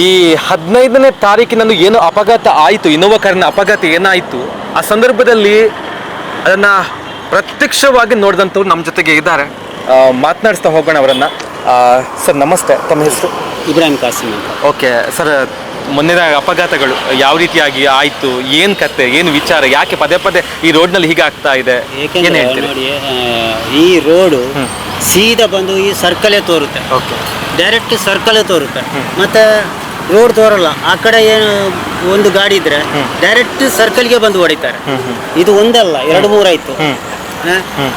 ಈ ಹದಿನೈದನೇ ತಾರೀಕಿನಂದು ಏನು ಅಪಘಾತ ಆಯಿತು ಇನ್ನೋವಾ ಕಾರಿನ ಅಪಘಾತ ಏನಾಯಿತು ಆ ಸಂದರ್ಭದಲ್ಲಿ ಅದನ್ನು ಪ್ರತ್ಯಕ್ಷವಾಗಿ ನೋಡಿದಂಥವ್ರು ನಮ್ಮ ಜೊತೆಗೆ ಇದ್ದಾರೆ. ಮಾತನಾಡಿಸ್ತಾ ಹೋಗೋಣ ಅವರನ್ನು. ಸರ್ ನಮಸ್ತೆ. ತಮ್ಮ ಹೆಸರು? ಇಬ್ರಾಹಿಂ ಕಾಸಿಮ್ ಅಂತ. ಓಕೆ ಸರ್ ಮೊನ್ನೆ ಅಪಘಾತಗಳು ಯಾವ ರೀತಿಯಾಗಿ ಆಯಿತು ಏನು ಕತೆ ಏನು ವಿಚಾರ ಯಾಕೆ ಪದೇ ಪದೇ ಈ ರೋಡ್ನಲ್ಲಿ ಹೀಗೆ ಆಗ್ತಾ ಇದೆ? ನೋಡಿ ಈ ರೋಡು ಸೀದಾ ಬಂದು ಈ ಸರ್ಕಲೇ ತೋರುತ್ತೆ. ಓಕೆ. ಡೈರೆಕ್ಟ್ ಸರ್ಕಲೇ ತೋರುತ್ತೆ. ಮತ್ತೆ ರೋಡ್ ತೋರಲ್ಲ ಆ ಕಡೆ ಏನು ಒಂದು ಗಾಡಿ ಇದ್ರೆ ಡೈರೆಕ್ಟ್ ಸರ್ಕಲ್ಗೆ ಬಂದು ಹೊಡಿತಾರೆ. ಇದು ಒಂದಲ್ಲ ಎರಡು ಮೂರಾಯ್ತು.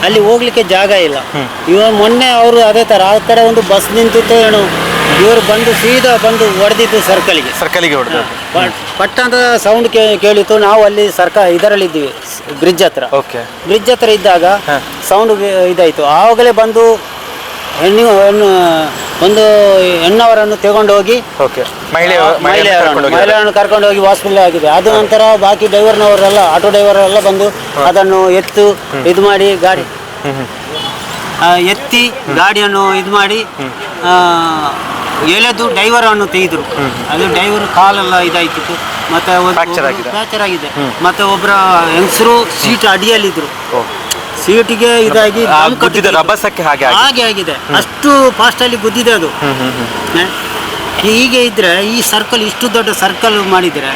ಅಲ್ಲಿ ಹೋಗ್ಲಿಕ್ಕೆ ಜಾಗ ಇಲ್ಲ. ಇವಾಗ ಮೊನ್ನೆ ಅವರು ಅದೇ ತರ ಆ ಕಡೆ ಒಂದು ಬಸ್ ನಿಂತಿತ್ತು ಏನು ಇವರು ಬಂದು ಸೀದಾ ಬಂದು ಹೊಡೆದಿದ್ದು ಸರ್ಕಲ್ಗೆ ಸರ್ಕಲಿಗೆ ಹೊಡೆದು ಪಟ್- ಪಟ್ ಅಂತ ಸೌಂಡ್ ಕೇಳಿತ್ತು ನಾವು ಅಲ್ಲಿ ಸರ್ಕ ಇದರಲ್ಲಿ ಇದ್ದೀವಿ ಬ್ರಿಡ್ಜ್ ಹತ್ರ. ಓಕೆ ಬ್ರಿಡ್ಜ್ ಹತ್ರ ಇದ್ದಾಗ. ಸೌಂಡ್ ಇದಾಯ್ತು. ಆವಾಗಲೇ ಬಂದು ಹೆಣ್ಣು ಹೆಣ್ಣು ಒಂದು ಹೆಣ್ಣವರನ್ನು ತಗೊಂಡು ಹೋಗಿ ಓಕೆ ಮಹಿಳೆ ಮಹಿಳೆಯರನ್ನು ಮಹಿಳೆಯರನ್ನು ಕರ್ಕೊಂಡು ಹೋಗಿ ಹಾಸ್ಪಿಟಲ್ ಆಗಿದೆ. ಅದ ನಂತರ ಬಾಕಿ ಡ್ರೈವರ್ನವರೆಲ್ಲ ಆಟೋ ಡ್ರೈವರ್ ಎಲ್ಲ ಬಂದು ಅದನ್ನು ಎತ್ತು ಇದು ಮಾಡಿ ಗಾಡಿ ಎತ್ತಿ ಗಾಡಿಯನ್ನು ಇದು ಮಾಡಿ ಡ್ರೈವರ್ ಅನ್ನು ತೆಗೆದ್ರು. ಅದು ಡ್ರೈವರ್ ಕಾಲೆಲ್ಲ ಇದಾಯ್ತಿತ್ತು. ಮತ್ತೆ ಆಗಿದೆ. ಫ್ರಾಕ್ಚರ್ ಆಗಿದೆ. ಮತ್ತೆ ಒಬ್ಬರ ಹೆಂಗಸರು ಸೀಟ್ ಅಡಿಯಲ್ಲಿದ್ರು. ಸೀಟಿಗೆ ಇದಾಗಿ ದಮ್ ಗುದ್ದಿದ ಕಟ್ಟಿದ್ರು. ರಭಸಕ್ಕೆ ಹಾಗೆ ಆಗಿದೆ. ಹಾಗೆ ಆಗಿದೆ. ಅಷ್ಟು ಫಾಸ್ಟ್ ಅಲ್ಲಿ ಗುದ್ದಿದೆ ಅದು. ಹ? ಹೀಗೆ ಇದ್ರೆ ಈ ಸರ್ಕಲ್ ಇಷ್ಟು ದೊಡ್ಡ ಸರ್ಕಲ್ ಮಾಡಿದ್ರೆ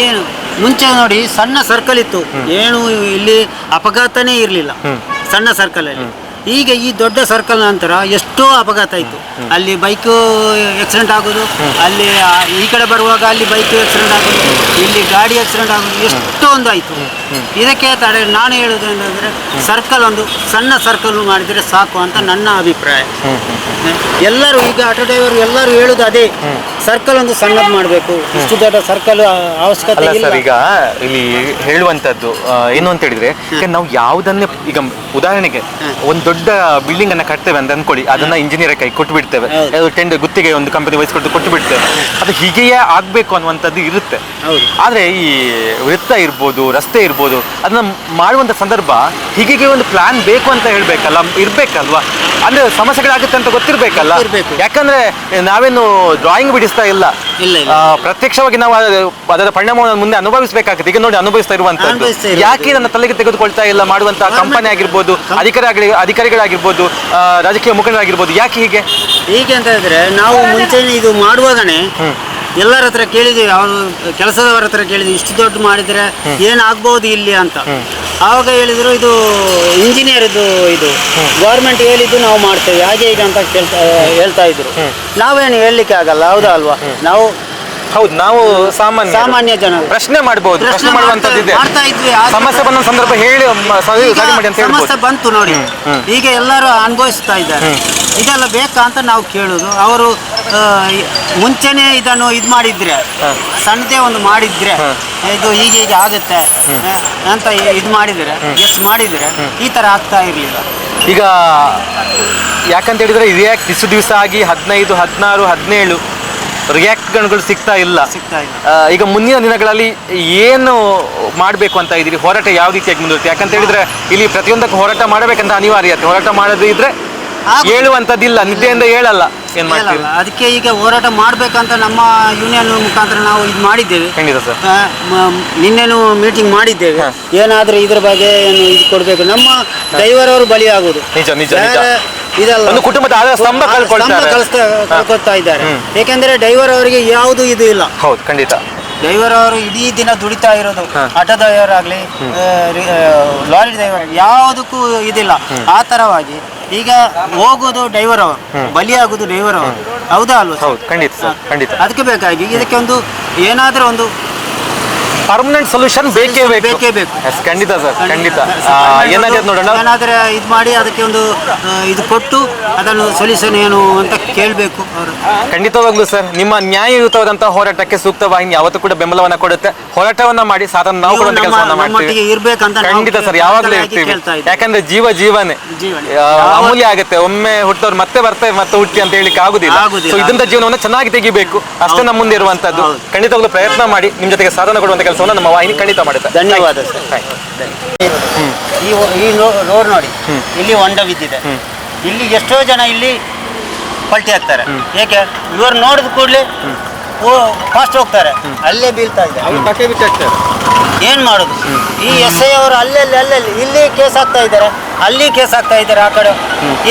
ಏನು? ಮುಂಚೆ ನೋಡಿ ಸಣ್ಣ ಸರ್ಕಲ್ ಇತ್ತು. ಏನು ಇಲ್ಲಿ ಅಪಘಾತನೇ ಇರಲಿಲ್ಲ. ಸಣ್ಣ ಸರ್ಕಲ್ ಅಲ್ಲಿ. ಈಗ ಈ ದೊಡ್ಡ ಸರ್ಕಲ್ ನಂತರ ಎಷ್ಟೋ ಅಪಘಾತ ಆಯಿತು. ಅಲ್ಲಿ ಬೈಕ್ ಆಕ್ಸಿಡೆಂಟ್ ಆಗೋದು ಅಲ್ಲಿ ಈ ಕಡೆ ಬರುವಾಗ ಅಲ್ಲಿ ಬೈಕ್ ಆಕ್ಸಿಡೆಂಟ್ ಆಗೋದು ಇಲ್ಲಿ ಗಾಡಿ ಆಕ್ಸಿಡೆಂಟ್ ಆಗೋದು ಎಷ್ಟೊಂದು ಆಯಿತು. ಇದಕ್ಕೆ ತಡೆ ನಾನು ಹೇಳೋದು ಏನಂದರೆ ಸರ್ಕಲ್ ಒಂದು ಸಣ್ಣ ಸರ್ಕಲ್ ಮಾಡಿದರೆ ಸಾಕು ಅಂತ ನನ್ನ ಅಭಿಪ್ರಾಯ. ಎಲ್ಲರೂ ಈಗ ಆಟೋ ಡ್ರೈವರ್ ಎಲ್ಲರೂ ಹೇಳೋದು ಅದೇ. ಸರ್ಕಲ್ ಒಂದು ಸಣ್ಣದು ಮಾಡಬೇಕು. ಇಷ್ಟು ದೊಡ್ಡ ಸರ್ಕಲ್ ಅವಶ್ಯಕತೆ ಅಲ್ಲ ಇಲ್ಲ. ಸರ್ ಈಗ ಇಲ್ಲಿ ಹೇಳುವಂತದ್ದು ಏನು ಅಂತ ಹೇಳಿದ್ರೆ ಈಗ ನಾವು ಯಾವುದನ್ನೇ ಈಗ ಉದಾಹರಣೆಗೆ ಒಂದು ದೊಡ್ಡ ಬಿಲ್ಡಿಂಗ್ ಅನ್ನ ಕಟ್ತೇವೆ ಅಂತ ಅನ್ಕೊಳ್ಳಿ. ಅದನ್ನ ಇಂಜಿನಿಯರ್ ಕೈ ಕೊಟ್ಟು ಬಿಡ್ತೇವೆ. ಟೆಂಡರ್ ಗುತ್ತಿಗೆ ಒಂದು ಕಂಪನಿ ವಹಿಸ್ಕೊಟ್ಟು ಕೊಟ್ಟು ಬಿಡ್ತೇವೆ ಅದು ಹೀಗೆಯೇ ಆಗ್ಬೇಕು ಅನ್ನುವಂಥದ್ದು ಇರುತ್ತೆ. ಆದ್ರೆ ಈ ವೃತ್ತ ಇರ್ಬೋದು ರಸ್ತೆ ಇರ್ಬೋದು ಅದನ್ನ ಮಾಡುವಂತ ಸಂದರ್ಭ ಹೀಗೆ ಒಂದು ಪ್ಲಾನ್ ಬೇಕು ಅಂತ ಹೇಳ್ಬೇಕಲ್ಲ? ಇರ್ಬೇಕಲ್ವಾ? ಅಂದ್ರೆ ಸಮಸ್ಯೆಗಳಾಗುತ್ತೆ ಅಂತ ಗೊತ್ತಿರ್ಬೇಕಲ್ಲ? ಯಾಕಂದ್ರೆ ನಾವೇನು ಡ್ರಾಯಿಂಗ್ ಬಿಡಿಸ್ತಾ ಇಲ್ಲ. ಇಲ್ಲ, ಇಲ್ಲ. ಆ, ಪ್ರತ್ಯಕ್ಷವಾಗಿ ನಾವು ಅದು- ಅದರ ಪರಿಣಾಮವನ್ನು ಮುಂದೆ ಅನುಭವಿಸಬೇಕಾಗುತ್ತೆ. ಈಗ ನೋಡಿ ಅನುಭವಿಸ್ತಾ ಇರುವಂತದ್ದು. ಅನುಭವಿಸ್ತಾ ಇರೋದು. ಯಾಕೆ ನನ್ನ ತಲೆಗೆ ತೆಗೆದುಕೊಳ್ತಾ ಇಲ್ಲ? ಮಾಡುವಂತಹ ಕಂಪನಿ ಆಗಿರ್ಬೋದು ಅಧಿಕಾರಿ ಅಧಿಕಾರಿಗಳಾಗಿರ್ಬೋದು ಆ, ರಾಜಕೀಯ ಮುಖಂಡರಾಗಿರ್ಬೋದು ಯಾಕೆ ಹೀಗೆ? ಹೀಗೆ ಅಂತ ಹೇಳಿದ್ರೆ ನಾವು ಮುಂಚೆ ಇದು ಮಾಡುವಾಗನೇ ಎಲ್ಲರ ಹತ್ರ ಕೇಳಿದ್ದೀವಿ ಅವರು ಕೆಲಸದವರ ಹತ್ರ ಕೇಳಿದ್ವಿ. ಇಷ್ಟು ದೊಡ್ಡ ಮಾಡಿದ್ರೆ ಏನಾಗ್ಬೋದು ಇಲ್ಲಿ ಅಂತ. ಆವಾಗ ಹೇಳಿದರು ಇದು ಇಂಜಿನಿಯರ್ ಇದು. ಇದು ಗೌರ್ಮೆಂಟ್ ಹೇಳಿದ್ದು ನಾವು ಮಾಡ್ತೇವೆ. ಹಾಗೆ ಹೀಗೆ ಅಂತ ಕೇಳ್ತಾ ಹೇಳ್ತಾ ಇದ್ರು. ನಾವೇನು ಹೇಳಲಿಕ್ಕೆ ಆಗಲ್ಲ ಹೌದಾ ಅಲ್ವಾ? ನಾವು ಹೌದು ನಾವು ಸಾಮಾನ್ಯ ಸಾಮಾನ್ಯ ಜನ. ಪ್ರಶ್ನೆ ಮಾಡಬಹುದು ಪ್ರಶ್ನೆ ಮಾಡುವಂತದ್ದಿದೆ ಮಾಡ್ತಾ ಇದ್ವಿ ಆದ್ರೆ- ಸಮಸ್ಯೆ ಬಂದ ಸಂದರ್ಭ ಹೇಳಿ ಮ- ಸರಿ ಈಗ ಸರಿ ಮಾಡಿ ಅಂತ ಸಮಸ್ಯೆ ಹೇಳ್ಬೋದು ಬಂತು ನೋಡಿ. ಈಗ ಎಲ್ಲರೂ ಅನುಭವಿಸ್ತಾ ಇದ್ದಾರೆ. ಇದೆಲ್ಲ ಬೇಕಾ ಅಂತ ನಾವು ಕೇಳೋದು. ಅವರು ಆ, ಮುಂಚೆನೆ ಇದನ್ನು ಇದು ಮಾಡಿದ್ರೆ ಸಣ್ಣದೇ ಒಂದು ಮಾಡಿದ್ರೆ ಇದು ಹೀಗೆ ಹೀಗೆ ಆಗುತ್ತೆ ಆ, ಅಂತ ಇದು ಮಾಡಿದ್ರೆ ಎಸ್ ಮಾಡಿದ್ರೆ ಈ ತರ ಆಗ್ತಾ ಇರಲಿಲ್ಲ. ಈಗ ಯಾಕಂತ ಹೇಳಿದ್ರೆ ಇದೇ ಇಷ್ಟು ದಿವಸ ಆಗಿ ಹದಿನೈದು ಹದಿನಾರು ಹದಿನೇಳು ರಿಯಾಕ್ಟ್ಗಳು ಸಿಗ್ತಾ ಇಲ್ಲ? ಸಿಗ್ತಾ ಇಲ್ಲ. ಆ, ಈಗ ಮುಂದಿನ ದಿನಗಳಲ್ಲಿ ಏನು ಮಾಡಬೇಕು ಅಂತ ಇದ್ದೀರಿ? ಹೋರಾಟ ಯಾವ ರೀತಿಯಾಗಿ ಮುಂದುವರಿತೆ ಯಾಕಂತ ಹೇಳಿದ್ರೆ ಇಲ್ಲಿ ಪ್ರತಿಯೊಂದಕ್ಕೂ ಹೋರಾಟ ಮಾಡಬೇಕಂತ ಅನಿವಾರ್ಯತೆ ಹೋರಾಟ ಮಾಡದೇ ಇದ್ರೆ. ಹೇಳುವಂಥದ್ದಿಲ್ಲ ನಿದ್ದೆಯಿಂದ ಹೇಳಲ್ಲ. ಏನ್ ಮಾಡ್ತೀರಿ? ಹೇಳಲ್ಲ. ಅದಕ್ಕೆ ಈಗ ಹೋರಾಟ ಮಾಡ್ಬೇಕಂತ ನಮ್ಮ ಯೂನಿಯನ್ ಮುಖಾಂತರ ನಾವು ಇದು ಮಾಡಿದ್ದೇವೆ. ಖಂಡಿತ ಸರ್. ಆ, ಮ- ನಿನ್ನೆನೂ ಮೀಟಿಂಗ್ ಮಾಡಿದ್ದೇವೆ. ಏನಾದ್ರೂ ಇದ್ರ ಬಗ್ಗೆ ಏನು ಇದು ಕೊಡಬೇಕು? ನಮ್ಮ ಡ್ರೈವರ್ ಅವರು ಬಲಿ ಆಗೋದು ನಿಜ ನಿಜ ನಿಜ. ಬೇರೆ ಇದಲ್ಲ ಒಂದು ಕುಟುಂಬದ ಆಧಾರ ಸ್ತಂಭ ಕಳ್ಕೊಳ್ತಾರೆ. ಕಳ್ಸ್ತಾ- ಕಳ್ಕೊಳ್ತಾ ಇದ್ದಾರೆ. ಏಕೆಂದ್ರೆ ಡ್ರೈವರ್ ಅವರಿಗೆ ಯಾವುದು ಇದು ಇಲ್ಲ. ಹೌದು ಖಂಡಿತ. ಡ್ರೈವರ್ ಅವರು ಇಡೀ ದಿನ ದುಡಿತಾ ಇರೋದು. ಆಟೋ ಡ್ರೈವರ್ ಆಗಲಿ ಲಾರಿ ಡ್ರೈವರ್ ಯಾವುದಕ್ಕೂ ಇದಿಲ್ಲ. ಆ ತರವಾಗಿ ಈಗ ಹೋಗೋದು ಡ್ರೈವರ್ ಅವರು ಬಲಿಯಾಗೋದು ಡ್ರೈವರ್ ಅವರು. ಹೌದಾ ಅಲ್ವಾ ಖಂಡಿತ ಅದಕ್ಕೆ ಬೇಕಾಗಿ ಇದಕ್ಕೆ ಒಂದು ಏನಾದ್ರೂ ಒಂದು ಪರ್ಮನೆಂಟ್ ಸೊಲ್ಯೂಷನ್ ಬೇಕೇ ಬೇಕು. ಬೇಕೇ ಬೇಕು. Yes, ಖಂಡಿತ ಸರ್ ಖಂಡಿತ. ಆ, ಏನಾಗುತ್ತೆ ನೋಡೋಣ. ಏನಾದ್ರೆ ಇದು ಮಾಡಿ ಅದಕ್ಕೆ ಒಂದು ಆ, ಇದು ಕೊಟ್ಟು ಅದನ್ನು ಸೊಲ್ಯೂಷನ್ ಏನು ಅಂತ ಕೇಳಬೇಕು ಅವರು. ಖಂಡಿತವಾಗ್ಲೂ ಸರ್ ನಿಮ್ಮ ನ್ಯಾಯಯುತವಾದಂತಹ ಹೋರಾಟಕ್ಕೆ ಸೂಕ್ತ ವಾಹಿನಿ ಯಾವತ್ತೂ ಕೂಡ ಬೆಂಬಲವನ್ನ ಕೊಡುತ್ತೆ. ಹೋರಾಟವನ್ನ ಮಾಡಿ ಸಾಧನ ನಾವು ಕೂಡ ಕೆಲಸವನ್ನ ನಮ್ಮೊಟ್ಟಿಗೆ ಮಾಡ್ತೀವಿ. ಇರ್ಬೇಕಂತ ಖಂಡಿತ ಸರ್ ಯಾವಾಗಲೂ ಇರ್ತೀವಿ. ಯಾಕಂದ್ರೆ ಜೀವ ಜೀವನೇ. ಅಮೂಲ್ಯ ಆಗುತ್ತೆ. ಒಮ್ಮೆ ಹುಟ್ಟವ್ರು ಮತ್ತೆ ಬರ್ತಾರೆ ಮತ್ತೆ ಹುಟ್ಟಿ ಅಂತ ಹೇಳಿಕ್ಕೆ ಆಗುದಿಲ್ಲ. ಸೊ ಇದಂತ ಜೀವನವನ್ನು ಚೆನ್ನಾಗಿ ತೆಗಿಬೇಕು. ಅಷ್ಟೇ ನಮ್ಮ ಮುಂದೆ ಇರುವಂತದ್ದು. ಖಂಡಿತವಾಗ್ಲೂ ಪ್ರಯತ್ನ ಮಾಡಿ ನಿಮ್ ಜೊತೆಗೆ ಸಾಧನ ಕೊಡುವಂತ ಕೆಲಸವನ್ನು ನಮ್ಮ ವಾಹಿನಿ ಖಂಡಿತ ಮಾಡುತ್ತೆ. ಧನ್ಯವಾದ ಈ ರೋಡ್ ನೋಡಿ. ಇಲ್ಲಿ ಹೊಂಡ ಬಿದ್ದಿದೆ. ಇಲ್ಲಿ ಎಷ್ಟೋ ಜನ ಇಲ್ಲಿ ಪಲ್ಟಿ ಹಾಕ್ತಾರೆ. ಏಕೆ? ಇವರು ನೋಡಿದ ಕೂಡಲೇ ಫಾಸ್ಟ್ ಹೋಗ್ತಾರೆ. ಅಲ್ಲೇ ಬೀಳ್ತಾ ಇದೆ. ಏನ್ ಮಾಡುದು? ಈ ಎಸ್ ಐ ಅವರು ಅಲ್ಲಲ್ಲಿ ಅಲ್ಲಲ್ಲಿ ಇಲ್ಲಿ ಕೇಸ್ ಹಾಕ್ತಾ ಇದ್ದಾರೆ. ಅಲ್ಲಿ ಕೇಸ್ ಹಾಕ್ತಾ ಇದ್ದಾರೆ ಆ ಕಡೆ.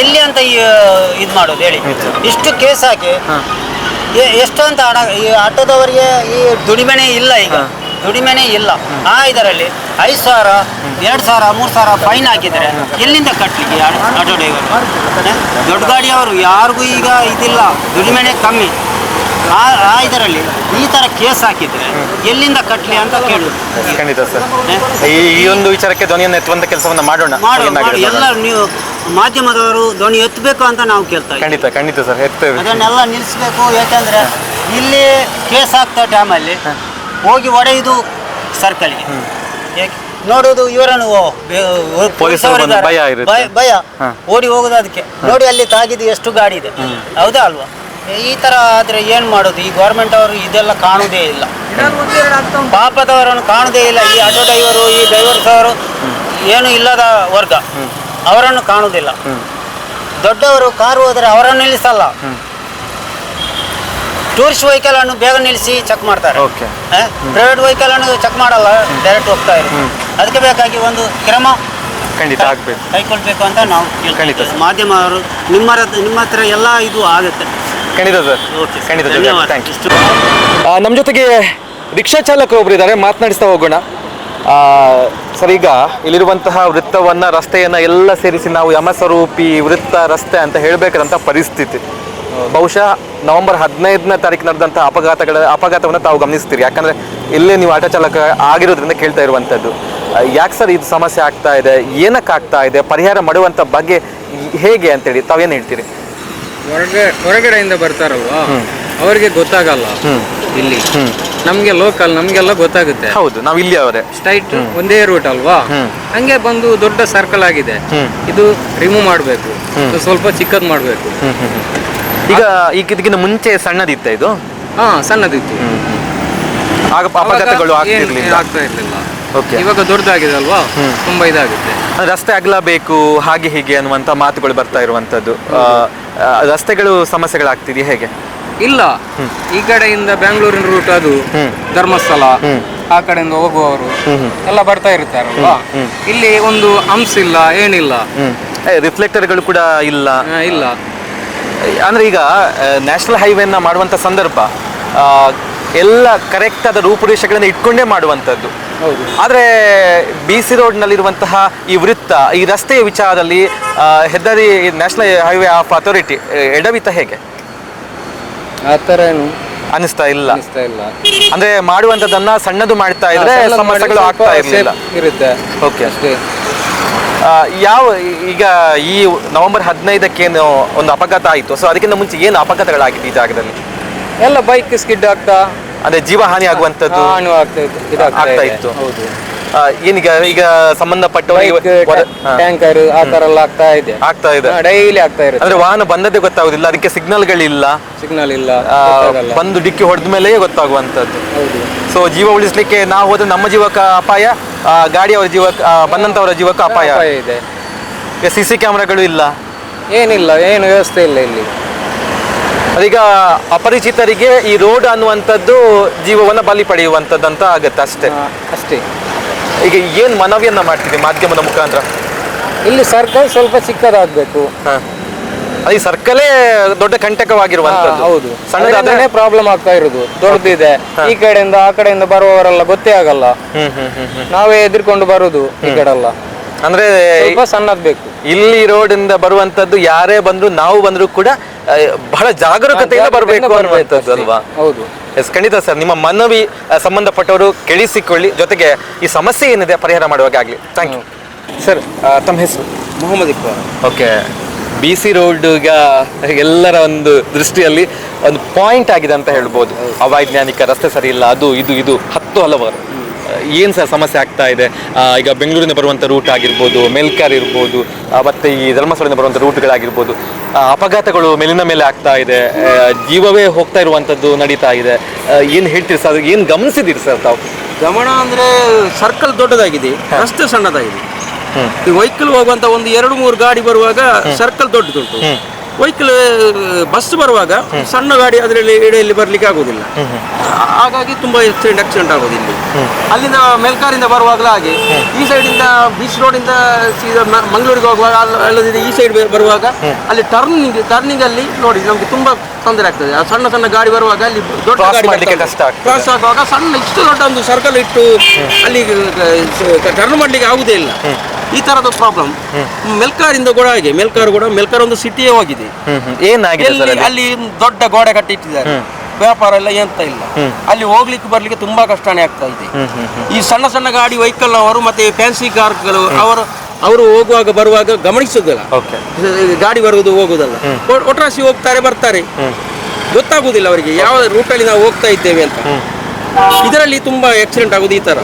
ಇಲ್ಲಿ ಅಂತ ಇದು ಮಾಡೋದು ಹೇಳಿ. ಇಷ್ಟು ಕೇಸ್ ಹಾಕಿ ಎಷ್ಟು ಅಂತ ಹಣ ಈ ಆಟೋದವರಿಗೆ ಈ ದುಡಿಮೆನೆ ಇಲ್ಲ ಈಗ. ದುಡಿಮೆನೆ ಇಲ್ಲ. ಆ ಇದರಲ್ಲಿ ಐದು ಸಾವಿರ ಎರಡು ಸಾವಿರ ಮೂರು ಸಾವಿರ ಫೈನ್ ಹಾಕಿದರೆ ಎಲ್ಲಿಂದ ಕಟ್ಟಲಿಕ್ಕೆ ಆಟೋ ಡ್ರೈವರ್ ದೊಡ್ಡ ಗಾಡಿಯವರು ಯಾರಿಗೂ ಈಗ ಇದಿಲ್ಲ. ದುಡಿಮೆನೆ ಕಮ್ಮಿ. ಆ ಆ ಇದರಲ್ಲಿ ಈ ಥರ ಕೇಸ್ ಹಾಕಿದರೆ ಎಲ್ಲಿಂದ ಕಟ್ಟಲಿ ಅಂತ ಕೇಳುದು. ಖಂಡಿತ ಸರ್. ಈ ಈ ಒಂದು ವಿಚಾರಕ್ಕೆ ಧ್ವನಿಯನ್ನು ಎತ್ತುವಂತ ಕೆಲಸವನ್ನು ಮಾಡೋಣ. ಎಲ್ಲ ನೀವು ಮಾಧ್ಯಮದವರು ಧ್ವನಿ ಎತ್ತಬೇಕು ಅಂತ ನಾವು ಕೇಳ್ತಾ ಇದ್ದೀವಿ. ಖಂಡಿತ ಖಂಡಿತ ಸರ್ ಎತ್ತೇವೆ ಅದನ್ನೆಲ್ಲ ನಿಲ್ಲಿಸಬೇಕು ಯಾಕಂದ್ರೆ ಇಲ್ಲಿ ಕೇಸ್ ಆಗ್ತಾ ಟೈಮಲ್ಲಿ ಹೋಗಿ ಒಡೆಯುದು ಸರ್ಕಲ್ಗೆ. ನೋಡೋದು ಇವರನ್ನು ಓ, ಬೆ- ಓ, ಪೊಲೀಸವರು ಬಂದು ಇದ್ದಾರೆ. ಭಯ ಇರುತ್ತೆ. ಭಯ- ಭಯ. ಹ. ಓಡಿ ಹೋಗೋದು ಅದಕ್ಕೆ. ನೋಡಿ ಅಲ್ಲಿ ತಾಗಿದ್ದು ಎಷ್ಟು ಗಾಡಿ ಇದೆ. ಹೌದಾ ಅಲ್ವಾ? ಈ ತರ ಆದ್ರೆ ಏನ್ ಮಾಡೋದು? ಈ ಗೌರ್ಮೆಂಟ್ ಅವರು ಇದೆಲ್ಲ ಕಾಣುವುದೇ ಇಲ್ಲ. ಪಾಪದವರನ್ನು ಕಾಣುದೇ ಇಲ್ಲ. ಈ ಆಟೋ ಡ್ರೈವರು ಈ ಡ್ರೈವರ್ಸ್ ಅವರು ಏನು ಇಲ್ಲದ ವರ್ಗ. ಅವರನ್ನು ಕಾಣುವುದಿಲ್ಲ ದೊಡ್ಡವರು ಕಾರು ಹೋದ್ರೆ ಅವರನ್ನು ನಿಲ್ಲಿಸಲ್ಲ. ಟೂರಿಸ್ಟ್ ವೆಹಿಕಲ್ ಅನ್ನು ಬೇಗ ನಿಲ್ಲಿಸಿ ಚೆಕ್ ಮಾಡ್ತಾರೆ. ಓಕೆ ಪ್ರೈವೇಟ್ ವೆಹಿಕಲ್ ಅನ್ನು ಚೆಕ್ ಮಾಡಲ್ಲ ಡೈರೆಕ್ಟ್ ಹೋಗ್ತಾ ಇರೋದು ಅದಕ್ಕೆ ಬೇಕಾಗಿ ಒಂದು ಕ್ರಮ ಖಂಡಿತ ಆಗಬೇಕು. ಕೈಕೊಳ್ಬೇಕು ಅಂತ ನಾವು ಖಂಡಿತ. ಮಾಧ್ಯಮ ಮಾಧ್ಯಮವರು ನಿಮ್ಮ ಹತ್ರ- ನಿಮ್ಮ ಹತ್ರ ಎಲ್ಲ ಇದು ಆಗುತ್ತೆ. ಖಂಡಿತ ಸರ್. ಓಕೆ ಖಂಡಿತ ಧನ್ಯವಾದ. ಥ್ಯಾಂಕ್ ಯು ನಮ್ಮ ಜೊತೆಗೆ ರಿಕ್ಷಾ ಚಾಲಕ ಒಬ್ರು ಇದ್ದಾರೆ. ಮಾತನಾಡಿಸ್ತಾ ಹೋಗೋಣ. ಆ, ಸರ್ ಈಗ ಇಲ್ಲಿರುವಂತಹ ವೃತ್ತವನ್ನು ರಸ್ತೆಯನ್ನು ಎಲ್ಲ ಸೇರಿಸಿ ನಾವು ಯಮಸ್ವರೂಪಿ ವೃತ್ತ ರಸ್ತೆ ಅಂತ ಹೇಳಬೇಕಾದಂಥ ಪರಿಸ್ಥಿತಿ. ಬಹುಶಃ ನವೆಂಬರ್ ಹದಿನೈದನೇ ತಾರೀಕು ನಡೆದಂಥ ಅಪಘಾತಗಳ ಅಪಘಾತವನ್ನು ತಾವು ಗಮನಿಸ್ತೀರಿ. ಯಾಕಂದ್ರೆ ಇಲ್ಲೇ ನೀವು ಆಟೋ ಚಾಲಕ ಆಗಿರೋದ್ರಿಂದ ಕೇಳ್ತಾ ಇರುವಂಥದ್ದು. ಯಾಕೆ ಸರ್ ಇದು ಸಮಸ್ಯೆ ಆಗ್ತಾ ಇದೆ? ಏನಕ್ಕೆ ಆಗ್ತಾ ಇದೆ? ಪರಿಹಾರ ಮಾಡುವಂಥ ಬಗ್ಗೆ ಹೇಗೆ ಅಂತೇಳಿ ತಾವೇನು ಹೇಳ್ತೀರಿ? ಹೊರಗೆ ಹೊರಗಡೆಯಿಂದ ಬರ್ತಾರಲ್ವಾ? ಅವರಿಗೆ ಗೊತ್ತಾಗಲ್ಲ. ಇಲ್ಲಿ. ನಮ್ಗೆ ಲೋಕಲ್ ನಮ್ಗೆಲ್ಲ ಗೊತ್ತಾಗುತ್ತೆ. ಹೌದು ನಾವು ಇಲ್ಲಿ ಅವರೇ. ಸ್ಟ್ರೈಟ್ ಒಂದೇ ರೂಟ್ ಅಲ್ವಾ? ಹಂಗೆ ಬಂದು ದೊಡ್ಡ ಸರ್ಕಲ್ ಆಗಿದೆ. ಇದು ರಿಮೂವ್ ಮಾಡಬೇಕು. ಸ್ವಲ್ಪ ಚಿಕ್ಕದ್ ಮಾಡಬೇಕು. ಈಗ ಈಗ ಇದಕ್ಕಿಂತ ಮುಂಚೆ ಸಣ್ಣದಿತ್ತ ಇದು? ಹಾ ಸಣ್ಣದಿತ್ತು. ಆಗ ಅಪಘಾತಗಳು ಆಗ್ತಿರ್ಲಿಲ್ಲ ಆಗ್ತಾ ಇರ್ಲಿಲ್ಲ. ಓಕೆ. ಇವಾಗ ದೊಡ್ಡದಾಗಿದೆ ಅಲ್ವಾ? ತುಂಬಾ ಇದಾಗುತ್ತೆ. ರಸ್ತೆ ಅಗಲಬೇಕು ಹಾಗೆ ಹೀಗೆ ಅನ್ನುವಂತ ಮಾತುಗಳು ಬರ್ತಾ ಆ, ರಸ್ತೆಗಳು ಸಮಸ್ಯೆಗಳಾಗ್ತಿದೆಯಾ ಹೇಗೆ? ಇಲ್ಲ. ಈ ಕಡೆಯಿಂದ ಬೆಂಗಳೂರಿನ ರೂಟ್ ಅದು ಧರ್ಮಸ್ಥಳ ಆ ಕಡೆಯಿಂದ ಹೋಗುವವರು ಎಲ್ಲ ಬರ್ತಾ ಇರ್ತಾರಲ್ವಾ ಇಲ್ಲಿ ಒಂದು ಅಂಶ ಇಲ್ಲ ಏನಿಲ್ಲ. ರಿಫ್ಲೆಕ್ಟರ್ಗಳು ಕೂಡ ಇಲ್ಲ. ಇಲ್ಲ. ಅಂದ್ರೆ ಈಗ ನ್ಯಾಷನಲ್ ಹೈವೇನ ಮಾಡುವಂಥ ಸಂದರ್ಭ ಎಲ್ಲ ಕರೆಕ್ಟ್ ಆದ ರೂಪುರೇಷೆಗಳನ್ನು ಇಟ್ಕೊಂಡೇ ಮಾಡುವಂಥದ್ದು. ಆದರೆ ಬಿ ಸಿ ರೋಡ್ನಲ್ಲಿರುವಂತಹ ಈ ವೃತ್ತ ಈ ರಸ್ತೆಯ ವಿಚಾರದಲ್ಲಿ ಹೆದ್ದಾರಿ ನ್ಯಾಷನಲ್ ಹೈವೇ ಆಫ್ ಅಥಾರಿಟಿ ಎಡವಿತ ಹೇಗೆ? ಆ ಥರ ಏನು ಅನಿಸ್ತಾ ಇಲ್ಲ. ಇಲ್ಲ. ಅಂದ್ರೆ ಮಾಡುವಂತದನ್ನ ಸಣ್ಣದು ಮಾಡ್ತಾ ಇದ್ರೆ ಸಮಸ್ಯೆಗಳು ಆಗ್ತಾ ಇರಲಿಲ್ಲ. ಇರುತ್ತೆ. ಓಕೆ ಅಷ್ಟೇ. ಯಾವ ಈಗ ಈ ನವೆಂಬರ್ ಹದಿನೈದಕ್ಕೇನು ಒಂದು ಅಪಘಾತ ಆಯಿತು? ಸೊ ಅದಕ್ಕಿಂತ ಮುಂಚೆ ಏನು ಅಪಘಾತಗಳಾಗಿತ್ತು ಈ ಜಾಗದಲ್ಲಿ? ಎಲ್ಲ ಬೈಕ್ ಸ್ಕಿಡ್ ಆಗ್ತಾ ಅಂದ್ರೆ ಜೀವ ಹಾನಿ ಆಗುವಂಥದ್ದು ಹಾನು ಆಗ್ತಾ ಇತ್ತು ಇದಾಗ್ತಾ ಆಗ್ತಾ. ಇತ್ತು. ಹೌದು. ಆ, ಏನೀಗ ಈಗ ಸಂಬಂಧಪಟ್ಟವರಿಗೆ ಬೈಕ್ ಟ್ಯಾಂಕರ್ ಆ ತರ ಎಲ್ಲ ಆಗ್ತಾ ಇದೆ. ಆಗ್ತಾ ಇದೆ. ಡೈಲಿ ಆಗ್ತಾ ಇರುತ್ತೆ. ಅಂದ್ರೆ ವಾಹನ ಬಂದದ್ದೇ ಗೊತ್ತಾಗುದಿಲ್ಲ ಅದಕ್ಕೆ ಸಿಗ್ನಲ್ಗಳಿಲ್ಲ. ಸಿಗ್ನಲ್ ಇಲ್ಲ ಆ, ಗೊತ್ತಾಗಲ್ಲ. ಬಂದು ಡಿಕ್ಕಿ ಹೊಡೆದ ಮೇಲೆ ಗೊತ್ತಾಗುವಂಥದ್ದು. ಹೌದು. ಸೊ ಜೀವ ಉಳಿಸ್ಲಿಕ್ಕೆ ನಾವು ಹೋದ್ರೆ ನಮ್ಮ ಜೀವಕ್ಕೆ ಅಪಾಯ? ಆ, ಗಾಡಿಯವರ ಜೀವಕ್ಕೆ ಆ, ಬಂದಂತವರ ಜೀವಕ್ಕೆ ಅಪಾಯ. ಅಪಾಯ ಇದೆ. ಸಿ ಸಿ ಕ್ಯಾಮ್ರಾಗಳು ಇಲ್ಲ. ಏನಿಲ್ಲ ಏನು ವ್ಯವಸ್ಥೆ ಇಲ್ಲ ಇಲ್ಲಿ. ಅದೀಗ ಅಪರಿಚಿತರಿಗೆ ಈ ರೋಡ್ ಅನ್ನುವಂಥದ್ದು ಜೀವವನ್ನ ಬಲಿ ಪಡೆಯುವಂಥದ್ದು ಅಂತ ಆಗುತ್ತೆ ಅಷ್ಟೇ. ಅಷ್ಟೇ. ಈಗ ಏನು ಮನವಿಯನ್ನು ಮಾಡ್ತೀವಿ ಮಾಧ್ಯಮದ ಮುಖಾಂತರ? ಇಲ್ಲಿ ಸರ್ಕಾರ ಸ್ವಲ್ಪ ಚಿಕ್ಕದಾಗಬೇಕು. ಹ. ಅದು ಈ ಸರ್ಕಲೇ ದೊಡ್ಡ ಕಂಟಕವಾಗಿರುವಂತದ್ದು. ಹೌದು. ಸಣ್ಣದಾದ್ರೆ ಪ್ರಾಬ್ಲಮ್ ಆಗ್ತಾ ಇರೋದು. ದೊಡ್ಡದಿದೆ. ಈ ಕಡೆಯಿಂದ ಆ ಕಡೆಯಿಂದ ಬರುವವರೆಲ್ಲ ಗೊತ್ತೇ ಆಗಲ್ಲ. ನಾವೇ ಎದುರ್ಕೊಂಡು ಬರುದು ಈ ಕಡೆ ಎಲ್ಲ ಅಂದ್ರೆ ಸ್ವಲ್ಪ ಸಣ್ಣದ್ ಬೇಕು. ಇಲ್ಲಿ ರೋಡ್ ಇಂದ ಬರುವಂತದ್ದು ಯಾರೇ ಬಂದ್ರು ನಾವು ಬಂದ್ರು ಕೂಡ ಬಹಳ ಜಾಗರೂಕತೆಯಿಂದ ಬರಬೇಕು ಅನ್ನುವಂಥದ್ದು ಅಲ್ವಾ? ಹೌದು. ಎಸ್ ಖಂಡಿತ ಸರ್. ನಿಮ್ಮ ಮನವಿ ಸಂಬಂಧಪಟ್ಟವರು ಕೇಳಿಸಿಕೊಳ್ಳಿ. ಜೊತೆಗೆ ಈ ಸಮಸ್ಯೆ ಏನಿದೆ ಪರಿಹಾರ ಮಾಡುವಾಗ ಆಗ್ಲಿ ಥ್ಯಾಂಕ್ ಯು ಸರ್ ತಮ್ಮ ಹೆಸರು? Mohammed Iqbal. Okay B C road ಈಗ ಎಲ್ಲರ ಒಂದು ದೃಷ್ಟಿಯಲ್ಲಿ ಒಂದು ಪಾಯಿಂಟ್ ಆಗಿದೆ ಅಂತ ಹೇಳ್ಬೋದು. ಅವೈಜ್ಞಾನಿಕ ರಸ್ತೆ ಸರಿ ಇಲ್ಲ ಅದು ಇದು ಇದು ಹತ್ತು ಹಲವಾರು. ಏನು ಸರ್ ಸಮಸ್ಯೆ ಆಗ್ತಾ ಇದೆ? ಈಗ ಬೆಂಗಳೂರಿನ ಬರುವಂಥ ರೂಟ್ ಆಗಿರ್ಬೋದು ಮೆಲ್ಕಾರ್ ಇರ್ಬೋದು ಮತ್ತು ಮತ್ತೆ ಈ ಧರ್ಮಸ್ಥಳದಿಂದ ಬರುವಂಥ ರೂಟ್ಗಳಾಗಿರ್ಬೋದು ಅಪಘಾತಗಳು ಮೇಲಿನ ಮೇಲೆ ಆಗ್ತಾ ಇದೆ. ಜೀವವೇ ಹೋಗ್ತಾ ಇರುವಂಥದ್ದು ನಡೀತಾ ಇದೆ. ಏನು ಹೇಳ್ತೀರಿ ಸರ್ ಏನು ಗಮನಿಸಿದ್ದೀರಿ ಸರ್ ತಾವು? ಗಮನ ಅಂದರೆ ಸರ್ಕಲ್ ದೊಡ್ಡದಾಗಿದೆ ರಸ್ತೆ ಸಣ್ಣದಾಗಿದೆ. ಈ ವೆಹಿಕಲ್ ಹೋಗುವಂತ ಒಂದು ಎರಡು ಮೂರು ಗಾಡಿ ಬರುವಾಗ ಸರ್ಕಲ್ ದೊಡ್ಡದುಂಟು. ವೆಹಿಕಲ್ ಬಸ್ ಬರುವಾಗ ಸಣ್ಣ ಗಾಡಿ ಅದರಲ್ಲಿ ಇಡೆಯಲ್ಲಿ ಬರ್ಲಿಕ್ಕೆ ಆಗುದಿಲ್ಲ. ಹಾಗಾಗಿ ತುಂಬಾ ಆಕ್ಸಿಡೆಂಟ್ ಆಕ್ಸಿಡೆಂಟ್ ಆಗೋದು ಇಲ್ಲಿ. ಅಲ್ಲಿಂದ ಮೆಲ್ಕಾರಿಂದ ಬರುವಾಗಲೂ ಹಾಗೆ. ಈ ಸೈಡಿಂದ ಬೀಚ್ ರೋಡಿಂದ ಸೀದಾ ಮಂಗಳೂರಿಗೆ ಹೋಗುವಾಗ ಅಲ್ಲ- ಅಲ್ಲದಿದ್ರೆ ಈ ಸೈಡ್ ಬರುವಾಗ ಅಲ್ಲಿ ಟರ್ನಿಂಗ್ ಟರ್ನಿಂಗ್ ಅಲ್ಲಿ ನೋಡಿ ನಮ್ಗೆ ತುಂಬಾ ತೊಂದರೆ ಆಗ್ತದೆ. ಆ ಸಣ್ಣ ಸಣ್ಣ ಗಾಡಿ ಬರುವಾಗ ಅಲ್ಲಿ ದೊಡ್ಡ ಗಾಡಿ. ಕ್ರಾಸ್ ಆಗುವಾಗ ಸಣ್ಣ ಇಷ್ಟು ದೊಡ್ಡ ಒಂದು ಸರ್ಕಲ್ ಇಟ್ಟು ಅಲ್ಲಿ ಟರ್ನ್ ಮಾಡ್ಲಿಕ್ಕೆ ಆಗುದೇ ಇಲ್ಲ. ಈ ತರದ ಪ್ರಾಬ್ಲಮ್ ಮೆಲ್ಕಾರಿಂದ ಕೂಡ ಹಾಗೆ ಮೆಲ್ಕಾರ್ ಕೂಡ ಮೆಲ್ಕಾರ್ ಒಂದು ಸಿಟಿಯೇ ಹೋಗಿದೆ ಏನಾಗಿದೆ ಸರ್ ಅಲ್ಲಿ ದೊಡ್ಡ ಗೋಡೆ ಕಟ್ಟಿಟ್ಟಿದ್ದಾರೆ. ವ್ಯಾಪಾರ ಎಲ್ಲ ಎಂತ ಇಲ್ಲ. ಅಲ್ಲಿ ಹೋಗ್ಲಿಕ್ಕೆ ಬರ್ಲಿಕ್ಕೆ ತುಂಬಾ ಕಷ್ಟನೇ ಆಗ್ತಾ ಇದೆ. ಈ ಸಣ್ಣ ಸಣ್ಣ ಗಾಡಿ ವೆಹಿಕಲ್ ಅವರು ಮತ್ತೆ ಫ್ಯಾನ್ಸಿ ಕಾರ್ಗಳು ಅವರು ಅವರು ಹೋಗುವಾಗ ಬರುವಾಗ ಗಮನಿಸುದಿಲ್ಲ ಓಕೆ. ಗಾಡಿ ಬರುವುದು ಹೋಗುದಲ್ಲ ಒ- ಒಟ್ರಾಸಿ ಹೋಗ್ತಾರೆ ಬರ್ತಾರೆ. ಗೊತ್ತಾಗುದಿಲ್ಲ ಅವರಿಗೆ. ಯಾವ ರೂಟಲ್ಲಿ ನಾವು ಹೋಗ್ತಾ ಇದ್ದೇವೆ ಅಂತ. ಇದರಲ್ಲಿ ತುಂಬಾ ಆಕ್ಸಿಡೆಂಟ್ ಆಗುದು ಈ ತರ.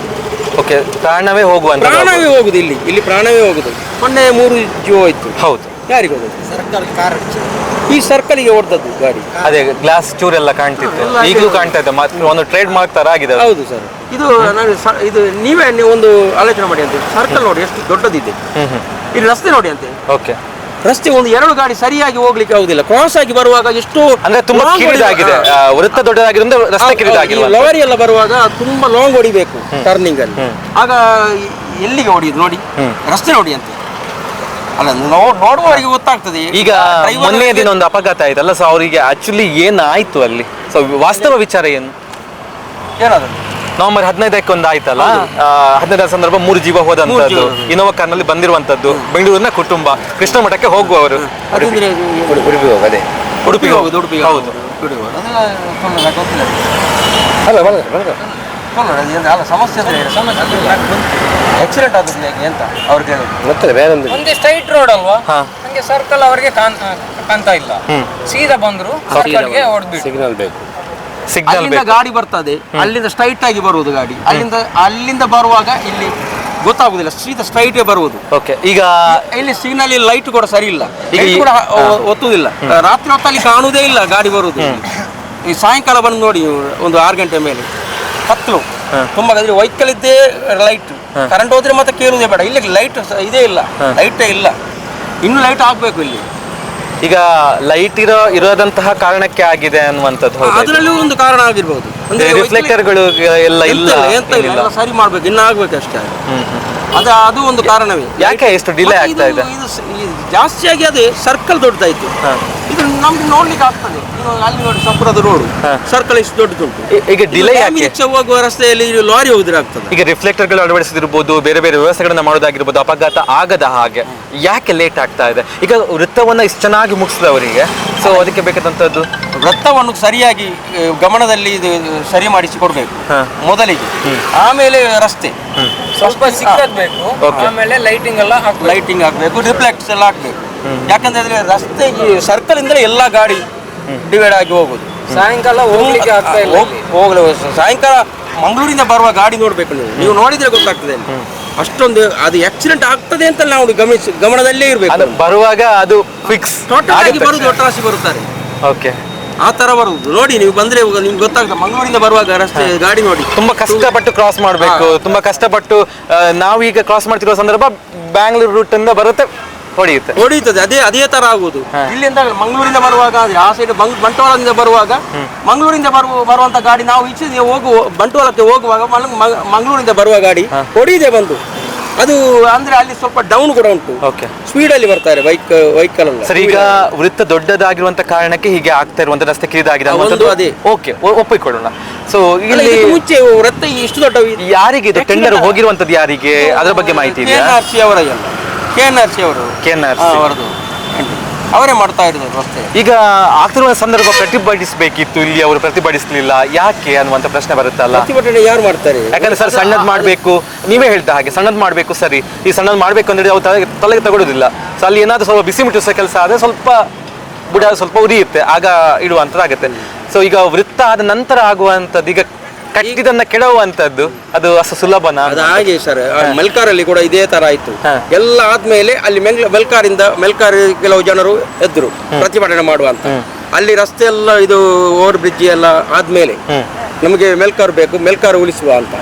ಓಕೆ ಪ್ರಾಣವೇ ಹೋಗುವಂತ ಪ್ರಾಣವೇ ಹೋಗುದು ಇಲ್ಲಿ ಇಲ್ಲಿ ಪ್ರಾಣವೇ ಹೋಗುದು. ಮೊನ್ನೆ ಮೂರು ಜೀವ ಇತ್ತು. ಹೌದು. ಯಾರಿಗೆ ಹೋಗುದು ಸರ್ಕಲ್ ಕಾರ್ ಈ ಸರ್ಕಲ್ಗೆ ಹೊಡೆದದ್ದು ಗಾಡಿ. ಅದೇ ಗ್ಲಾಸ್ ಚೂರೆಲ್ಲ ಕಾಣ್ತಿತ್ತು. ಎಲ್ಲ ಈಗಲೂ ಕಾಣ್ತಾ ಇದೆ. ಮತ್ತೆ ಒಂದು ಟ್ರೇಡ್ ಮಾರ್ಕ್ ತರ ಆಗಿದೆ ಹೌದು ಸರ್. ಇದು ನಾನು ಸ- ಇದು ನೀವೇ ನೀವು ಒಂದು ಆಲೋಚನೆ ಮಾಡಿ ಅಂತ ಸರ್ಕಲ್ ನೋಡಿ ಎಷ್ಟು ದೊಡ್ಡದಿದೆ. ಇಲ್ಲಿ ರಸ್ತೆ ನೋಡಿ ಅಂತೆ ಓಕೆ. ರಸ್ತೆ ಒಂದು ಎರಡು ಗಾಡಿ ಸರಿಯಾಗಿ ಹೋಗ್ಲಿಕ್ಕೆ ಆಗುದಿಲ್ಲ. ಕ್ರಾಸ್ ಆಗಿ ಬರುವಾಗ ಎಷ್ಟು ಅಂದ್ರೆ ತುಂಬಾ ಕಿರಿದಾಗಿದೆ. ವೃತ್ತ ದೊಡ್ಡದಾಗಿರೋದ್ರಿಂದ ರಸ್ತೆ ಕಿರಿದಾಗಿದೆ ಲಾರಿ ಲವರಿ ಎಲ್ಲ ಬರುವಾಗ ತುಂಬಾ ಲಾಂಗ್ ಹೊಡಿಬೇಕು ಟರ್ನಿಂಗ್ ಅಲ್ಲಿ. ಆಗ ಎಲ್ಲಿಗೆ ಹೊಡಿಯುದು ನೋಡಿ? ರಸ್ತೆ ನೋಡಿ ಅಂತ. ಅಲ್ಲ ನೋಡುವವರಿಗೆ ಗೊತ್ತಾಗ್ತದೆ. ಈಗ ಮೊನ್ನೆ ದಿನ ಒಂದು ಅಪಘಾತ ಆಯ್ತಲ್ಲ ಸೊ ಅವರಿಗೆ ಆಕ್ಚುಲಿ ಏನಾಯ್ತು ಅಲ್ಲಿ? ಸೊ ವಾಸ್ತವ ವಿಚಾರ ಏನು? ಏನಾದ್ರು? ನವೆಂಬರ್ ಹದಿನೈದಕ್ಕೆ ಒಂದು ಆಯ್ತಲ್ಲ ಹದಿನೈದರ ಸಂದರ್ಭ ಮೂರು ಜೀವ ಹೋದಂತದ್ದು ಇನ್ನೋವಾ ಇನೋವಾ ಕಾರ್ನಲ್ಲಿ ಬಂದಿರುವಂತದ್ದು ಬೆಂಗಳೂರಿನ ಕುಟುಂಬ ಕೃಷ್ಣ ಮಠಕ್ಕೆ ಹೋಗುವವರು. ಉಡುಪಿಗೆ ಹೋಗದೆ ಉಡುಪಿಗೆ ಹೋಗುದು ಉಡುಪಿಗೆ ಹೌದು. ಸಮಸ್ಯೆ ಆಕ್ಸಿಡೆಂಟ್ ಹೇಗೆ ಅಂತ ಅವ್ರು ಕೇಳೋದು. ಗೊತ್ತಿಲ್ಲ ಬೇರೆ ಒಂದೇ ಸ್ಟ್ರೈಟ್ ರೋಡ್ ಅಲ್ವಾ. ಹಂಗೆ ಸರ್ಕಲ್ ಅವರಿಗೆ ಕಾಣ್ ಕಾಣ್ತಾ ಇಲ್ಲ. ಸೀದಾ ಬಂದ್ರು ಸರ್ಕಲ್ಗೆ ಹೊಡೆದ್ಬಿಟ್ಟು ಸಿಗ್ನಲ್ ಬೇಕು. ಅಲ್ಲಿಂದ ಗಾಡಿ ಬರ್ತದೆ. ಅಲ್ಲಿಂದ ಸ್ಟ್ರೈಟ್ ಆಗಿ ಬರುವುದು ಗಾಡಿ. ಅಲ್ಲಿಂದ ಅಲ್ಲಿಂದ ಬರುವಾಗ ಇಲ್ಲಿ ಗೊತ್ತಾಗುದಿಲ್ಲ ಸೀದಾ ಸ್ಟ್ರೈಟ್ ಬರುವುದು. ಓಕೆ ಈಗ ಇಲ್ಲಿ ಸಿಗ್ನಲ್ ಲೈಟ್ ಕೂಡ ಸರಿ ಇಲ್ಲ. ಕೂಡ ಒತ್ತುದಿಲ್ಲ ರಾತ್ರಿ ಹೊತ್ತಲ್ಲಿ ಕಾಣುವುದೇ ಇಲ್ಲ ಗಾಡಿ ಬರುವುದು. ಈ ಸಾಯಂಕಾಲ ಬಂದು ನೋಡಿ ಒಂದು ಆರು ಗಂಟೆ ಮೇಲೆ. ಕತ್ಲು ತುಂಬಾ ಗದ್ರಿ ವೆಹಿಕಲ್ ಇದ್ದೇ ಲೈಟ್ ಕರೆಂಟ್ ಹೋದ್ರೆ ಮತ್ತೆ ಕೇಳುವುದೇ ಬೇಡ. ಇಲ್ಲಿ ಲೈಟ್ ಇದೇ ಇಲ್ಲ. ಲೈಟೇ ಇಲ್ಲ. ಇನ್ನು ಲೈಟ್ ಆಗ್ಬೇಕು ಇಲ್ಲಿ. ಈಗ ಲೈಟ್ ಇರೋ ಇರೋದಂತಹ ಕಾರಣಕ್ಕೆ ಆಗಿದೆ ಅನ್ನುವಂಥದ್ದು? ಅದರಲ್ಲೂ ಒಂದು ಕಾರಣ ಆಗಿರ್ಬೋದು ರಿಫ್ಲೆಕ್ಟರ್ಗಳು ಎಲ್ಲ ಇಲ್ಲ ಎಂತ ಇಲ್ಲ. ಎಲ್ಲ ಸರಿ ಮಾಡ್ಬೇಕು ಇನ್ನು ಆಗ್ಬೇಕು ಅಷ್ಟೇ ಅದು ಅದು ಒಂದು ಕಾರಣವೇ. ಯಾಕೆ ಎಷ್ಟು ಡಿಲೇ ಆಗ್ತಾ ಇದು- ಇದೆ? ಜಾಸ್ತಿಯಾಗಿ ಅದೇ ಸರ್ಕಲ್ ದೊಡ್ಡದಾಯ್ತು. ಇದು ನಮ್ಗೆ ನೋಡ್ಲಿಕ್ಕೆ ಆಗ್ತದೆ. ಅಲ್ಲಿ ನೋಡಿ ಸಪುರದ ರೋಡ್ ಸರ್ಕಲ್ ಇಷ್ಟು ದೊಡ್ಡದುಂಟು. ಈಗ ಡಿಲೇ ಹೆಚ್ಚು ಹೋಗುವ ರಸ್ತೆಯಲ್ಲಿ ಲಾರಿ ಹೋದ್ರೆ ಆಗ್ತದೆ. ಈಗ ರಿಫ್ಲೆಕ್ಟರ್ಗಳು ಅಳವಡಿಸಿದಿರ್ಬೋದು ಬೇರೆ ಬೇರೆ ವ್ಯವಸ್ಥೆಗಳನ್ನ ಮಾಡೋದಾಗಿರ್ಬೋದು ಅಪಘಾತ ಆಗದ ಹಾಗೆ. ಯಾಕೆ ಲೇಟ್ ಆಗ್ತಾ ಇದೆ? ಈಗ ವೃತ್ತವನ್ನ ಇಷ್ಟು ಚೆನ್ನಾಗಿ ಮುಗಿಸಿದವರಿಗೆ. ಸೊ ಅದಕ್ಕೆ ಬೇಕಾದಂತದ್ದು? ವೃತ್ತವನ್ನು ಸರಿಯಾಗಿ ಗಮನದಲ್ಲಿ ಇದು ಸರಿ ಮಾಡಿಸಿ ಕೊಡ್ಬೇಕು. ಮೊದಲಿಗೆ. ಆಮೇಲೆ ರಸ್ತೆ. ಸ್ವಲ್ಪ ಸಿಕ್ಕದ್ ಬೇಕು ಆಮೇಲೆ ಲೈಟಿಂಗ್ ಎಲ್ಲ ಲೈಟಿಂಗ್ ಹಾಕ್ಬೇಕು ರಿಫ್ಲೆಕ್ಟ್ಸ್ ಎಲ್ಲ ಹಾಕ್ಬೇಕು. ಯಾಕಂದ್ರೆ ರಸ್ತೆ ಈ ಸರ್ಕಲ್ ಇಂದಲೇ ಎಲ್ಲ ಗಾಡಿ ಡಿವೈಡ್ ಆಗಿ ಹೋಗುದು. ಸಾಯಂಕಾಲ ಹೋಗ್ಲಿಕ್ಕೆ ಆಗ್ತಾ ಇಲ್ಲ ಹೋಗ್- ಹೋಗ್ಲಿ ಸಾಯಂಕಾಲ ಮಂಗಳೂರಿಂದ ಬರುವ ಗಾಡಿ ನೋಡ್ಬೇಕು ನೀವು. ನೀವು ನೋಡಿದ್ರೆ ಗೊತ್ತಾಗ್ತದೆ ಅಷ್ಟೊಂದು ಅದು ಆಕ್ಸಿಡೆಂಟ್ ಆಗ್ತದೆ ಅಂತ ನಾವು ಗಮನಿಸಿ ಗಮನದಲ್ಲೇ ಇರಬೇಕು. ಇರ್ಬೇಕು ಬರುವಾಗ ಅದು ಫಿಕ್ಸ್ ಟೋಟಲ್ ಆಗಿ ಬರುದು ಒಟ್ಟಾಸಿ ಬರುತ್ತಾರೆ. ಓಕೆ ಆ ತರ ಬರುದು. ನೋಡಿ ನೀವು ಬಂದ್ರೆ ಇವಾಗ ನಿಮ್ಗೆ ಗೊತ್ತಾಗ್ತದೆ. ಮಂಗಳೂರಿಂದ ಬರುವಾಗ ರಸ್ತೆ ಗಾಡಿ ನೋಡಿ. ತುಂಬಾ ಕಷ್ಟಪಟ್ಟು ಕ್ರಾಸ್ ಮಾಡಬೇಕು. ತುಂಬಾ ಕಷ್ಟಪಟ್ಟು ಆ, ನಾವು ಈಗ ಕ್ರಾಸ್ ಮಾಡ್ತಿರೋ ಸಂದರ್ಭ ಬ್ಯಾಂಗ್ಳೂರ್ ರೂಟ್ ಇಂದ ಬರುತ್ತೆ ಹೊಡೆಯುತ್ತೆ. ಹೊಡೀತದೆ ಅದೇ ಅದೇ ತರ ಆಗುದು. ಇಲ್ಲಿಂದ ಮಂಗಳೂರಿಂದ ಬರುವಾಗ ಆದ್ರೆ ಆ ಸೈಡ್ ಬಂಟ್ವಾಳದಿಂದ ಬರುವಾಗ ಮಂಗಳೂರಿಂದ ಬರುವ ಬರುವಂತ ಗಾಡಿ ನಾವು ಈಚೆ ನೀವು ಹೋಗುವ ಬಂಟ್ವಾಳಕ್ಕೆ ಹೋಗುವಾಗ ಮಂಗಳೂರಿಂದ ಬರುವ ಗಾಡಿ ಹೊಡೆಯಿದೆ ಬಂದು. ಅದು ಅಂದ್ರೆ ಅಲ್ಲಿ ಸ್ವಲ್ಪ ಡೌನ್ ಕೂಡ ಉಂಟು. ಓಕೆ ಸ್ಪೀಡ್ ಅಲ್ಲಿ ಬರ್ತಾರೆ ಬೈಕ್ ವೆಹಿಕಲ್ ಅಲ್ಲ ಸರ್ ಈಗ ವೃತ್ತ ದೊಡ್ಡದಾಗಿರುವಂತ ಕಾರಣಕ್ಕೆ ಹೀಗೆ ಆಗ್ತಾ ಇರುವಂತ ರಸ್ತೆ ಕಿರಿದಾಗಿದೆ ಒಂದು ಅದೇ. ಓಕೆ ಒಪ್ಪಿಕೊಳ್ಳೋಣ. ಸೊ ಅಲ್ಲ, ಇಲ್ಲಿ ಇದಕ್ಕೆ ಮುಂಚೆ ವೃತ್ತ ಇಷ್ಟು ದೊಡ್ಡ ಯಾರಿಗೆ ಇದು ಟೆಂಡರ್ ಹೋಗಿರುವಂತದ್ದು ಯಾರಿಗೆ? ಅದರ ಬಗ್ಗೆ ಮಾಹಿತಿ ಕೆ ಇದೆಯಾ ಎನ್ ಆರ್ ಸಿ ಅವರ ಎಲ್ಲ ಕೆ ಎನ್ ಆರ್ ಸಿ ಅವರು. KNRC. ಹಾ, ಅವರದು. ಅವರೇ ಮಾಡ್ತಾ ಇರೋದು ರಸ್ತೆ ಈಗ ಆಗ್ತಿರುವ ಸಂದರ್ಭ ಪ್ರತಿಭಟಿಸಬೇಕಿತ್ತು ಇಲ್ಲಿ ಅವರು ಪ್ರತಿಭಟಿಸಲಿಲ್ಲ ಯಾಕೆ ಅನ್ನುವಂತ ಪ್ರಶ್ನೆ ಬರುತ್ತಲ್ಲ? ಪ್ರತಿಭಟನೆ ಯಾರು ಮಾಡ್ತಾರೆ? ಯಾಕಂದ್ರೆ ಸರ್ ಸಣ್ಣದ್ ಮಾಡ್ಬೇಕು. ನೀವೇ ಹೇಳ್ದ ಹಾಗೆ ಸಣ್ಣದ್ ಮಾಡ್ಬೇಕು ಸರಿ. ಈ ಸಣ್ಣದ್ ಮಾಡ್ಬೇಕು ಅಂದ್ರೆ ಅವ್ರು ತಲೆಗೆ ತಲೆಗೆ ತಗೊಳ್ಳೋದಿಲ್ಲ ಸೊ ಅಲ್ಲಿ ಏನಾದ್ರು ಸ್ವಲ್ಪ ಬಿಸಿ ಮುಟ್ಟಿಸೋ ಕೆಲಸ ಆದ್ರೆ ಸ್ವಲ್ಪ ಬುಡ ಸ್ವಲ್ಪ ಉರಿಯುತ್ತೆ. ಆಗ ಇಡುವಂಥದ್ದಾಗುತ್ತೆ. ಸೊ ಈಗ ವೃತ್ತ ಆದ ನಂತರ ಆಗುವಂಥದ್ದು ಈಗ ಕಟ್ಟಿದನ್ನ ಕೆಡವುವಂಥದ್ದು ಅದು ಅಷ್ಟು ಸುಲಭನ? ಅದು ಹಾಗೆ ಸರ್ ಮೆಲ್ಕಾರಲ್ಲಿ ಕೂಡ ಇದೇ ತರ ಆಯ್ತು ಎಲ್ಲ ಆದ್ಮೇಲೆ ಅಲ್ಲಿ ಮೆಲ್ ಮೆಲ್ಕಾರಿಂದ ಮೆಲ್ಕಾರ್ ಕೆಲವು ಜನರು ಎದ್ರು ಪ್ರತಿಭಟನೆ ಮಾಡುವಂತ ಅಲ್ಲಿ ರಸ್ತೆ ಎಲ್ಲ ಇದು ಓವರ್ ಬ್ರಿಡ್ಜ್ ಎಲ್ಲ ಆದ್ಮೇಲೆ ನಮಗೆ ಮೆಲ್ಕಾರ್ ಬೇಕು ಮೆಲ್ಕಾರ್ ಉಳಿಸುವ ಅಂತ.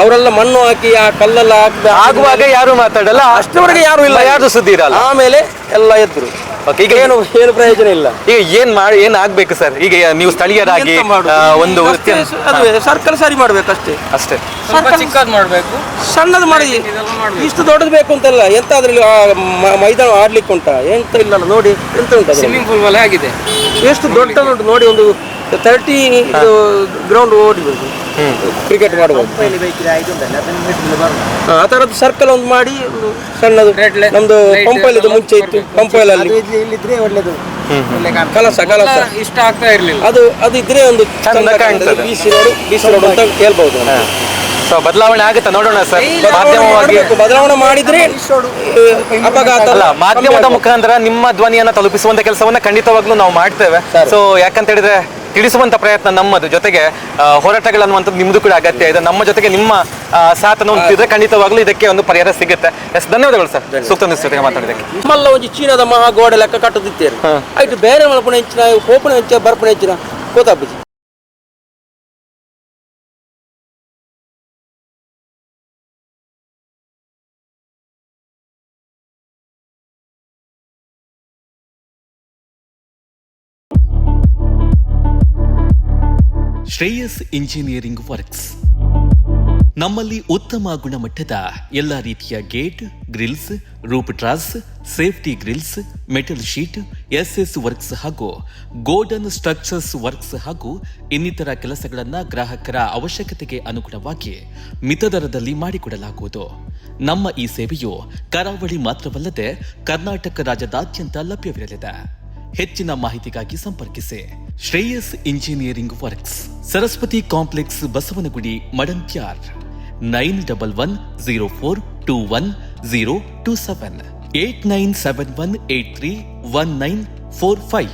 ಅವರೆಲ್ಲ ಮಣ್ಣು ಹಾಕಿ ಆ ಕಲ್ಲೆಲ್ಲ ಹಾಕಿ ಆಗುವಾಗ ಯಾರು ಮಾತಾಡಲ್ಲ ಅಷ್ಟರವರೆಗೆ ಯಾರು ಇಲ್ಲ. ಯಾರು ಸುದ್ದಿ ಇರಲ್ಲ. ಆಮೇಲೆ ಎಲ್ಲ ಎದ್ರು. Okay, ಈಗ ಏನು ಏನು ಪ್ರಯೋಜನ ಇಲ್ಲ. ಈಗ ಏನ್ ಮಾಡಿ ಏನ್ ಆಗ್ಬೇಕು ಸರ್? ಈಗ ನೀವು ಸ್ಥಳೀಯರಾಗಿ ಎಂತ ಮಾಡುದು? ಆ, ಒಂದು ಅಷ್ಟೇ ವೃತ್ತಿಯನ್ನು- ಅದುವೇ ಸರ್ಕಲ್ ಸರಿ ಮಾಡ್ಬೇಕು ಅಷ್ಟೇ. ಅಷ್ಟೇ. ಚಿಕ್ಕದ್ ಮಾಡ್ಬೇಕು. ಸಣ್ಣದು ಮಾಡಿ. ಇದೆಲ್ಲ ಮಾಡ್ಬೇಕು. ಇಷ್ಟು ದೊಡ್ಡದು ಬೇಕು ಅಂತಲ್ಲ ಎಂತ ಅದ್ರಲ್ಲಿ ಆ ಮ- ಮೈದಾನ ಆಡ್ಲಿಕ್ಕೆ ಉಂಟಾ ಎಂತ ಇಲ್ಲಲ್ಲ ನೋಡಿ ಎಂತ ಉಂಟು ಅದ್ರಲ್ಲಿ? ಸ್ವಿಮ್ಮಿಂಗ್ ಪೂಲ್ ಮೇಲೆ ಆಗಿದೆ. ಎಷ್ಟು ದೊಡ್ಡ ನೋಡಿ ಒಂದು ತರ್ಟಿ ಇದು ಗ್ರೌಂಡ್ ಓಡಿಬೋದು. ಕ್ರಿಕೆಟ್ ಮಾಡ್ಬೋದು. ಆ ಥರದ್ದು ಸರ್ಕಲ್ ಒಂದು ಮಾಡಿ ಸಣ್ಣದು. ನಮ್ದು ಪಂಪಲ್ ಮುಂಚೆ ಇತ್ತು ಪಂಪೈಲ್ ಅಲ್ಲಿ. ಇಲ್ಲಿದ್ರೆ ಒಳ್ಳೇದು. ಕಲಸ ಕಲಸ. ಇಷ್ಟ ಆಗ್ತಾ ಇರ್ಲಿಲ್ಲ. ಅದು ಅದು ಇದ್ರೆ ಒಂದು ಚಂದ ಕಾಣ್ತದೆ. ಬಿಸಿ ರೋಡ್ ಬಿಸಿ ರೋಡ್ ಅಂತ ಹೇಳ್ಬಹುದು ನಾವು. ಸೊ ಬದಲಾವಣೆ ಆಗುತ್ತಾ ನೋಡೋಣ ಸರ್. ಮಾಧ್ಯಮವಾಗಿ ಬದಲಾವಣೆ ಮಾಡಿದ್ರೆ ಅಪಘಾತ ಅಲ್ಲ ಮಾಧ್ಯಮದ. ಮುಖಾಂತರ ನಿಮ್ಮ ಧ್ವನಿಯನ್ನ ತಲುಪಿಸುವಂತ ಕೆಲಸವನ್ನ ಖಂಡಿತವಾಗ್ಲೂ ನಾವು ಮಾಡ್ತೇವೆ. ಸೊ ಯಾಕಂತ ಹೇಳಿದ್ರೆ ತಿಳಿಸುವಂತ ಪ್ರಯತ್ನ ನಮ್ಮದು. ಜೊತೆಗೆ ಹೋರಾಟಗಳು ಹೋರಾಟಗಳನ್ನುವಂಥದ್ದು ನಿಮ್ಮದು ಕೂಡ ಅಗತ್ಯ ಇದೆ. ನಮ್ಮ ಜೊತೆಗೆ ನಿಮ್ಮ ಸಾಥನ ಸಾಥನ್ನು ಹೊಂದಿದ್ರೆ ಖಂಡಿತವಾಗ್ಲೂ ಇದಕ್ಕೆ ಒಂದು ಪರಿಹಾರ ಸಿಗುತ್ತೆ. ಎಸ್ ಧನ್ಯವಾದಗಳು ಸರ್. ಸೂಕ್ತ ಜೊತೆಗೆ ಮಾತಾಡಿದಕ್ಕೆ ನಮ್ಮಲ್ಲ ಒಂದು ಚೀನಾದ ಮಹಾ ಗೋಡೆ ಲೆಕ್ಕ ಕಟ್ಟದಿತ್ತೇನೆ. ಆಯ್ತು ಬೇರೆ ಮಲ್ಪುಣ ಹೆಚ್ಚಿನ ಕೋಪಣ ಹೆಚ್ಚ ಬರ್ಪಣ ಹೆಚ್ಚಿನ ಕೋತಾಪುಜಿ ಶ್ರೇಯಸ್ ಇಂಜಿನಿಯರಿಂಗ್ ವರ್ಕ್ಸ್. ನಮ್ಮಲ್ಲಿ ಉತ್ತಮ ಗುಣಮಟ್ಟದ ಎಲ್ಲ ರೀತಿಯ gate, grills roof truss, safety grills, metal sheet, SS works ಹಾಗೂ ಗೋಲ್ಡನ್ ಸ್ಟ್ರಕ್ಚರ್ಸ್ ವರ್ಕ್ಸ್ ಹಾಗೂ ಇನ್ನಿತರ ಕೆಲಸಗಳನ್ನು ಗ್ರಾಹಕರ ಅವಶ್ಯಕತೆಗೆ ಅನುಗುಣವಾಗಿ ಮಿತ ದರದಲ್ಲಿ ಮಾಡಿಕೊಡಲಾಗುವುದು. ನಮ್ಮ ಈ ಸೇವೆಯು ಕರಾವಳಿ ಮಾತ್ರವಲ್ಲದೆ ಕರ್ನಾಟಕ ರಾಜ್ಯದಾದ್ಯಂತ ಲಭ್ಯವಿರಲಿದೆ. ಹೆಚ್ಚಿನ ಮಾಹಿತಿಗಾಗಿ ಸಂಪರ್ಕಿಸಿ. Shreyas engineering works, Saraswati complex, Basavanagudi, Madantyar. Nine double one zero four two one zero two seven. Eight nine seven one eight three one nine four five.